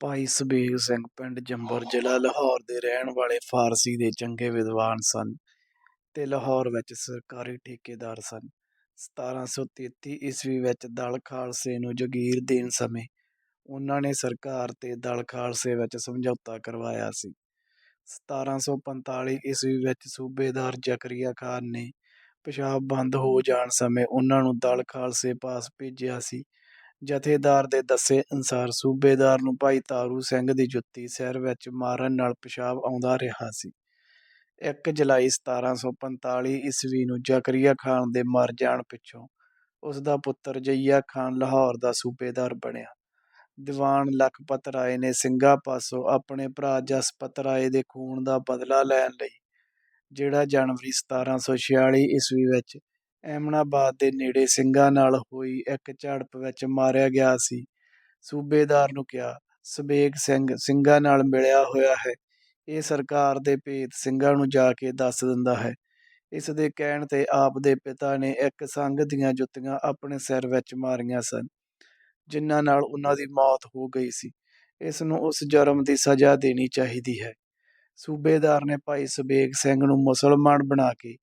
ਭਾਈ ਸਬੀਰ ਸਿੰਘ, ਪਿੰਡ ਜੰਬਰ ਜ਼ਿਲ੍ਹਾ ਲਾਹੌਰ ਦੇ ਰਹਿਣ ਵਾਲੇ ਫ਼ਾਰਸੀ ਦੇ ਚੰਗੇ ਵਿਦਵਾਨ ਸਨ ਤੇ ਲਾਹੌਰ ਵਿੱਚ ਸਰਕਾਰੀ ਠੇਕੇਦਾਰ ਸਨ। 1733 ਈਸਵੀ ਵਿੱਚ ਦਲ ਖਾਲਸੇ ਨੂੰ ਜਗੀਰ ਦੇਣ ਸਮੇਂ ਉਹਨਾਂ ਨੇ ਸਰਕਾਰ ਤੇ ਦਲ ਖਾਲਸੇ ਵਿੱਚ ਸਮਝੌਤਾ ਕਰਵਾਇਆ ਸੀ। 1745 ਈਸਵੀ ਵਿੱਚ ਸੂਬੇਦਾਰ ਜ਼ਕਰੀਆ ਖਾਨ ਨੇ ਪਿਸ਼ਾਬ ਬੰਦ ਹੋ ਜਾਣ ਸਮੇਂ ਉਹਨਾਂ ਨੂੰ ਦਲ ਖਾਲਸੇ ਪਾਸ ਭੇਜਿਆ ਸੀ। ਜਥੇਦਾਰ ਦੇ ਦੱਸੇ ਅਨੁਸਾਰ ਸੂਬੇਦਾਰ ਨੂੰ ਭਾਈ ਤਾਰੂ ਸਿੰਘ ਦੀ ਜੁੱਤੀ ਸਿਰ ਵਿੱਚ ਮਾਰਨ ਨਾਲ ਪਿਸ਼ਾਬ ਆਉਂਦਾ ਰਿਹਾ ਸੀ। 1 ਜੁਲਾਈ 1745 ਈਸਵੀ ਨੂੰ ਜ਼ਕਰੀਆ ਖਾਨ ਦੇ ਮਰ ਜਾਣ ਪਿੱਛੋਂ ਉਸ ਦਾ ਪੁੱਤਰ ਜਈਆ ਖਾਨ ਲਾਹੌਰ ਦਾ ਸੂਬੇਦਾਰ ਬਣਿਆ। ਦੀਵਾਨ ਲਖਪਤ ਰਾਏ ਨੇ ਸਿੰਘਾਂ ਪਾਸੋਂ ਆਪਣੇ ਭਰਾ ਜਸਪਤ ਰਾਏ ਦੇ ਖੂਨ ਦਾ ਬਦਲਾ ਲੈਣ ਲਈ, ਜਿਹੜਾ ਜਨਵਰੀ 1746 ਈਸਵੀ ਵਿੱਚ ਐਮਨਾਬਾਦ ਦੇ ਨੇੜੇ ਸਿੰਘਾਂ ਨਾਲ ਹੋਈ ਇੱਕ ਝੜਪ ਵਿੱਚ ਮਾਰਿਆ ਗਿਆ ਸੀ। ਸੂਬੇਦਾਰ ਨੂੰ ਕਿਹਾ ਸਬੇਗ ਸਿੰਘ, ਸਿੰਘਾਂ ਨਾਲ ਮਿਲਿਆ ਹੋਇਆ ਹੈ। ਇਹ ਸਰਕਾਰ ਦੇ ਭੇਤ ਸਿੰਘਾਂ ਨੂੰ ਜਾ ਕੇ ਦੱਸ ਦਿੰਦਾ ਹੈ। ਇਸ ਦੇ ਕਹਿਣ ਤੇ ਆਪ ਦੇ ਪਿਤਾ ਨੇ ਇੱਕ ਸੰਘ ਦੀਆਂ ਜੁੱਤੀਆਂ ਆਪਣੇ ਸਿਰ ਵਿੱਚ ਮਾਰੀਆਂ ਸਨ, ਜਿਨ੍ਹਾਂ ਨਾਲ ਉਹਨਾਂ ਦੀ ਮੌਤ ਹੋ ਗਈ ਸੀ। ਇਸ ਨੂੰ ਉਸ ਜੁਰਮ ਦੀ ਸਜ਼ਾ ਦੇਣੀ ਚਾਹੀਦੀ ਹੈ। ਸੂਬੇਦਾਰ ਨੇ ਭਾਈ ਸਬੇਗ ਸਿੰਘ ਨੂੰ ਮੁਸਲਮਾਨ ਬਣਾ ਕੇ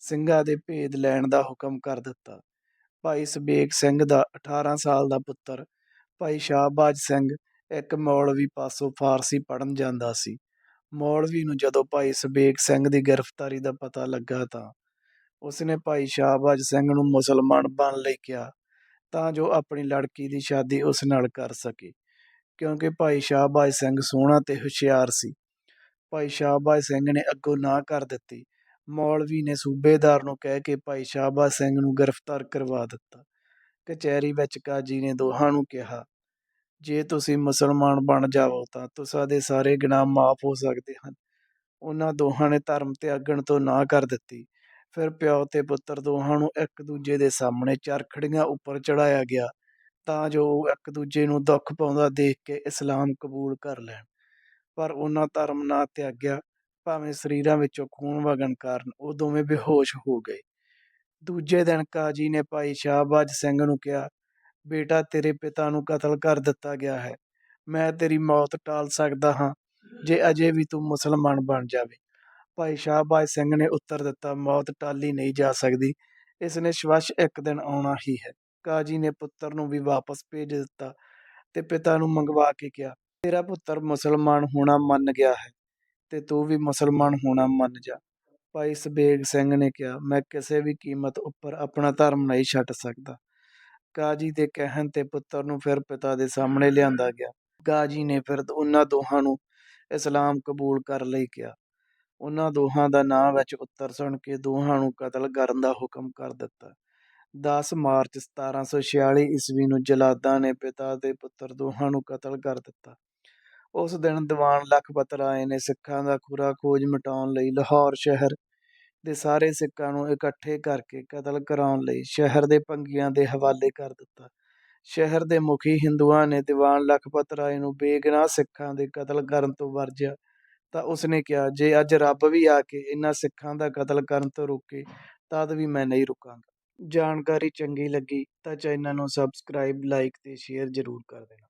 ਸਿੰਘਾਂ ਦੇ ਭੇਦ ਲੈਣ ਦਾ ਹੁਕਮ ਕਰ ਦਿੱਤਾ। ਭਾਈ ਸਬੇਗ ਸਿੰਘ ਦਾ 18 ਸਾਲ ਦਾ ਪੁੱਤਰ, ਭਾਈ ਸ਼ਾਹਬਾਜ ਸਿੰਘ ਇੱਕ ਮੌਲਵੀ ਪਾਸੋਂ ਫਾਰਸੀ ਪੜਨ ਜਾਂਦਾ ਸੀ। ਮੌਲਵੀ ਨੂੰ ਜਦੋਂ ਭਾਈ ਸਬੇਗ ਸਿੰਘ ਦੀ ਗ੍ਰਿਫਤਾਰੀ ਦਾ ਪਤਾ ਲੱਗਾ ਤਾਂ ਉਸਨੇ ਭਾਈ ਸ਼ਾਹਬਾਜ ਸਿੰਘ ਨੂੰ ਮੁਸਲਮਾਨ ਬਣ ਲਈ ਕਿਹਾ, ਤਾਂ ਜੋ ਆਪਣੀ ਲੜਕੀ ਦੀ ਸ਼ਾਦੀ ਉਸ ਨਾਲ ਕਰ ਸਕੇ, ਕਿਉਂਕਿ ਭਾਈ ਸ਼ਾਹਬਾਜ ਸਿੰਘ ਸੋਹਣਾ ਤੇ ਹੁਸ਼ਿਆਰ ਸੀ। ਭਾਈ ਸ਼ਾਹਬਾਜ ਸਿੰਘ ਨੇ ਅੱਗੋਂ ਨਾ ਕਰ ਦਿੱਤੀ ਮੌਲਵੀ ਨੇ ਸੂਬੇਦਾਰ ਨੂੰ ਕਹਿ ਕੇ ਭਾਈ ਸ਼ਾਹਬਾ ਸਿੰਘ ਨੂੰ ਗ੍ਰਿਫਤਾਰ ਕਰਵਾ ਦਿੱਤਾ। ਕਚਹਿਰੀ ਵਿੱਚ ਕਾਜੀ ਨੇ ਦੋਹਾਂ ਨੂੰ ਕਿਹਾ, ਜੇ ਤੁਸੀਂ ਮੁਸਲਮਾਨ ਬਣ ਜਾਵੋ ਤਾਂ ਤੁਸਾਂ ਦੇ ਸਾਰੇ ਗੁਨਾਹ ਮਾਫ ਹੋ ਸਕਦੇ ਹਨ। ਉਹਨਾਂ ਦੋਹਾਂ ਨੇ ਧਰਮ ਤਿਆਗਣ ਤੋਂ ਨਾ ਕਰ ਦਿੱਤੀ। ਫਿਰ ਪਿਓ ਤੇ ਪੁੱਤਰ ਦੋਹਾਂ ਨੂੰ ਇੱਕ ਦੂਜੇ ਦੇ ਸਾਹਮਣੇ ਚਰਖੜੀਆਂ ਉੱਪਰ ਚੜਾਇਆ ਗਿਆ ਤਾਂ ਜੋ ਉਹ ਇੱਕ ਦੂਜੇ ਨੂੰ ਦੁੱਖ ਪਾਉਂਦਾ ਦੇਖ ਕੇ ਇਸਲਾਮ ਕਬੂਲ ਕਰ ਲੈਣ। ਪਰ ਉਹਨਾਂ ਧਰਮ ਨਾ ਤਿਆਗਿਆ ਭਾਵੇਂ ਸਰੀਰਾਂ ਵਿੱਚੋਂ ਖੂਨ ਵਗਣ ਕਾਰਨ ਉਹ ਦੋਵੇਂ ਬੇਹੋਸ਼ ਹੋ ਗਏ। ਦੂਜੇ ਦਿਨ ਕਾਜੀ ਨੇ ਭਾਈ ਸ਼ਾਹਬਾਜ ਸਿੰਘ ਨੂੰ ਕਿਹਾ, ਬੇਟਾ, ਤੇਰੇ ਪਿਤਾ ਨੂੰ ਕਤਲ ਕਰ ਦਿੱਤਾ ਗਿਆ ਹੈ। ਮੈਂ ਤੇਰੀ ਮੌਤ ਟਾਲ ਸਕਦਾ ਹਾਂ, ਜੇ ਅਜੇ ਵੀ ਤੂੰ ਮੁਸਲਮਾਨ ਬਣ ਜਾਵੇ। ਭਾਈ ਸ਼ਾਹਬਾਜ ਸਿੰਘ ਨੇ ਉੱਤਰ ਦਿੱਤਾ, ਮੌਤ ਟਾਲੀ ਨਹੀਂ ਜਾ ਸਕਦੀ। ਇਸ ਨੇ ਸ਼ਵਸ਼ ਇੱਕ ਦਿਨ ਆਉਣਾ ਹੀ ਹੈ। ਕਾਜੀ ਨੇ ਪੁੱਤਰ ਨੂੰ ਵੀ ਵਾਪਸ ਭੇਜ ਦਿੱਤਾ ਤੇ ਪਿਤਾ ਨੂੰ ਮੰਗਵਾ ਕੇ ਕਿਹਾ, ਤੇਰਾ ਪੁੱਤਰ ਮੁਸਲਮਾਨ ਹੋਣਾ ਮੰਨ ਗਿਆ ਹੈ। ਤੇ ਤੂੰ ਵੀ ਮੁਸਲਮਾਨ ਹੋਣਾ ਮੰਨ ਜਾ। ਭਾਈ ਸਬੇਗ ਸਿੰਘ ਨੇ ਕਿਹਾ, ਮੈਂ ਕਿਸੇ ਵੀ ਕੀਮਤ ਉੱਪਰ ਆਪਣਾ ਧਰਮ ਨਹੀਂ ਛੱਡ ਸਕਦਾ। ਕਾਜੀ ਦੇ ਕਹਿਣ ਤੇ ਪੁੱਤਰ ਨੂੰ ਫਿਰ ਪਿਤਾ ਦੇ ਸਾਹਮਣੇ ਲਿਆਂਦਾ ਗਿਆ। ਕਾਜੀ ਨੇ ਫਿਰ ਉਹਨਾਂ ਦੋਹਾਂ ਨੂੰ ਇਸਲਾਮ ਕਬੂਲ ਕਰ ਲਈ ਕਿਹਾ। ਉਹਨਾਂ ਦੋਹਾਂ ਦਾ ਨਾਂ ਵਿੱਚ ਉੱਤਰ ਸੁਣ ਕੇ ਦੋਹਾਂ ਨੂੰ ਕਤਲ ਕਰਨ ਦਾ ਹੁਕਮ ਕਰ ਦਿੱਤਾ। 10 ਮਾਰਚ 1746 ਈਸਵੀ ਨੂੰ ਜਲਾਦਾਂ ਨੇ ਪਿਤਾ ਤੇ ਪੁੱਤਰ ਦੋਹਾਂ ਨੂੰ ਕਤਲ ਕਰ ਦਿੱਤਾ। ਉਸ ਦਿਨ ਦੀਵਾਨ ਲਖਪਤ ਰਾਏ ਨੇ ਸਿੱਖਾਂ ਦਾ ਖੁਰਾ ਖੋਜ ਮਿਟਾਉਣ ਲਈ ਲਾਹੌਰ ਸ਼ਹਿਰ ਦੇ ਸਾਰੇ ਸਿੱਖਾਂ ਨੂੰ ਇਕੱਠੇ ਕਰਕੇ ਕਤਲ ਕਰਾਉਣ ਲਈ ਸ਼ਹਿਰ ਦੇ ਪੰਗੀਆਂ ਦੇ ਹਵਾਲੇ ਕਰ ਦਿੱਤਾ। ਸ਼ਹਿਰ ਦੇ ਮੁਖੀ ਹਿੰਦੂਆਂ ਨੇ ਦੀਵਾਨ ਲਖਪਤ ਰਾਏ ਨੂੰ ਬੇਗਨਾਹ ਸਿੱਖਾਂ ਦੇ ਕਤਲ ਕਰਨ ਤੋਂ ਵਰਜਿਆ, ਤਾਂ ਉਸਨੇ ਕਿਹਾ, ਜੇ ਅੱਜ ਰੱਬ ਵੀ ਆ ਕੇ ਇਹਨਾਂ ਸਿੱਖਾਂ ਦਾ ਕਤਲ ਕਰਨ ਤੋਂ ਰੋਕੇ, ਤਦ ਵੀ ਮੈਂ ਨਹੀਂ ਰੁਕਾਂਗਾ। ਜਾਣਕਾਰੀ ਚੰਗੀ ਲੱਗੀ ਤਾਂ ਚੈਨਲ ਨੂੰ ਸਬਸਕ੍ਰਾਈਬ, ਲਾਈਕ ਤੇ ਸ਼ੇਅਰ ਜ਼ਰੂਰ ਕਰ ਦੇਣਾ।